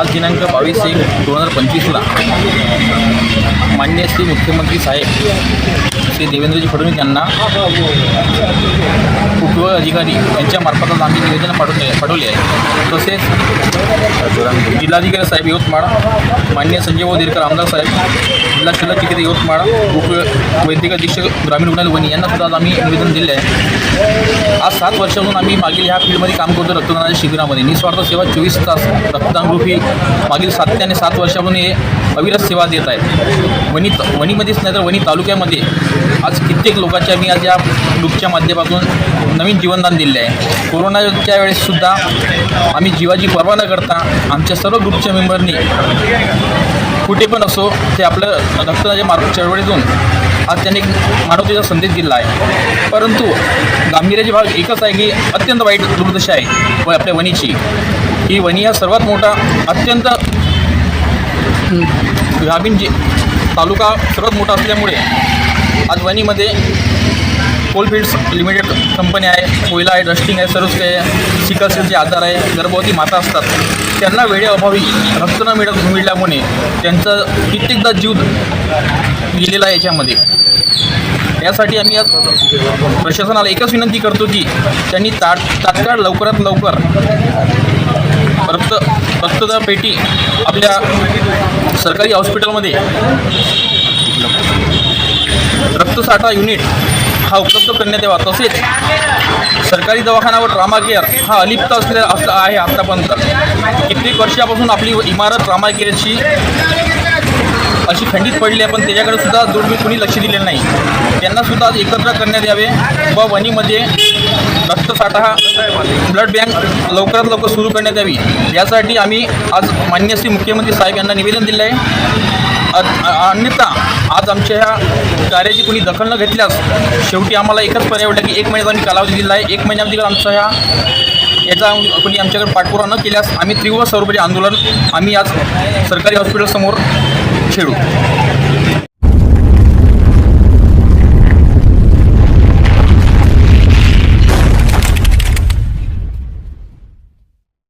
आज दिनांक बावीस एक दोन हजार पंचवीसला मान्य श्री मुख्यमंत्री साहेब श्री देवेंद्रजी फडणवीस यांना उपविभाग अधिकारी यांच्यामार्फत आज आम्ही निवेदन पाठवले पाठवले आहे. तसेच जिल्हाधिकारी साहेब यवतमाळ मान्य संजय भाऊ देरकर आमदार साहेब जिल्हा शल्य यवतमाळ उप वैद्यकीय अधीक्षक ग्रामीण रुग्णालय वणी यांना सुद्धा आज आम्ही निवेदन दिले आहे. आज सात वर्षापासून आम्ही मागील ह्या फील्डमध्ये काम करतो रक्तदानाच्या शिबिरामध्ये. निस्वार्थ सेवा चोवीस तास रक्तदान ग्रुप ही मागील सातत्याने सात वर्षापासून हे अविरत सेवा देत आहे वणी वणीमध्येच नाही तर वणी तालुक्यामध्ये आज कित्येक लोकांच्या मी आज या ग्रुपच्या माध्यमातून नवीन जीवनदान दिले आहे. कोरोनाच्या वेळेससुद्धा आम्ही जीवाची पर्वा न करता आमच्या सर्व ग्रुपच्या मेंबरनी कुठे पण असो ते आपलं रक्तदानाच्या मार्ग चळवळीतून आज त्यांनी मानवतेचा संदेश दिला आहे. परंतु गांभीर्याची भाग एकच आहे की अत्यंत वाईट दुर्दशा आहे व आपल्या वणीची. ही वणी हा सर्वात मोठा अत्यंत ग्रामीण जे तालुका सर्वात मोठा असल्यामुळे आज वणीमध्ये कोलफिल्ड्स लिमिटेड कंपनी आहे कोयला आहे डस्टिंग आहे सर्वच काही आहे. सिकल सेलचे आजार आहे गर्भवती माता असतात. त्यांना वेळेअभावी रक्त न मिळत मिळाल्यामुळे त्यांचा कित्येकदा जीव गेलेला आहे याच्यामध्ये. यासाठी आम्ही आज प्रशासनाला एकच विनंती करतो की त्यांनी ताट तात्काळ लवकरात लवकर रक्त रक्तदान पेटी आपल्या सरकारी हॉस्पिटलमध्ये रक्तसाठा युनिट हा उपलब्ध करण्यात यावा. तसेच सरकारी दवाखाना व ट्रामा केअर हा अलिप्त असलेला असं आहे आत्तापर्यंत कित्येक वर्षापासून आपली इमारत ट्रामा केअरची अशी खंडित पडली आहे पण त्याच्याकडे सुद्धा दूरबीर कोणी लक्ष दिलेलं नाही. त्यांना सुद्धा आज एकत्र करण्यात यावे व वणीमध्ये रक्तसाठा हा ब्लड बँक लवकरात लवकर सुरू करण्यात यावी. यासाठी आम्ही आज मान्य श्री मुख्यमंत्री साहेब यांना निवेदन दिलं आहे. अन्यथा आज आमच्या ह्या कार्याची कोणी दखल न घेतल्यास शेवटी आम्हाला एकच पर्याय वाटला की एक महिन्याचा आम्ही कालावधी दिला आहे. एक महिन्यामध्ये आमचा ह्या याचा कोणी आमच्याकडे पाठपुरा न केल्यास आम्ही तीव्र स्वरूपाचे आंदोलन आम्ही आज सरकारी हॉस्पिटलसमोर छेडू.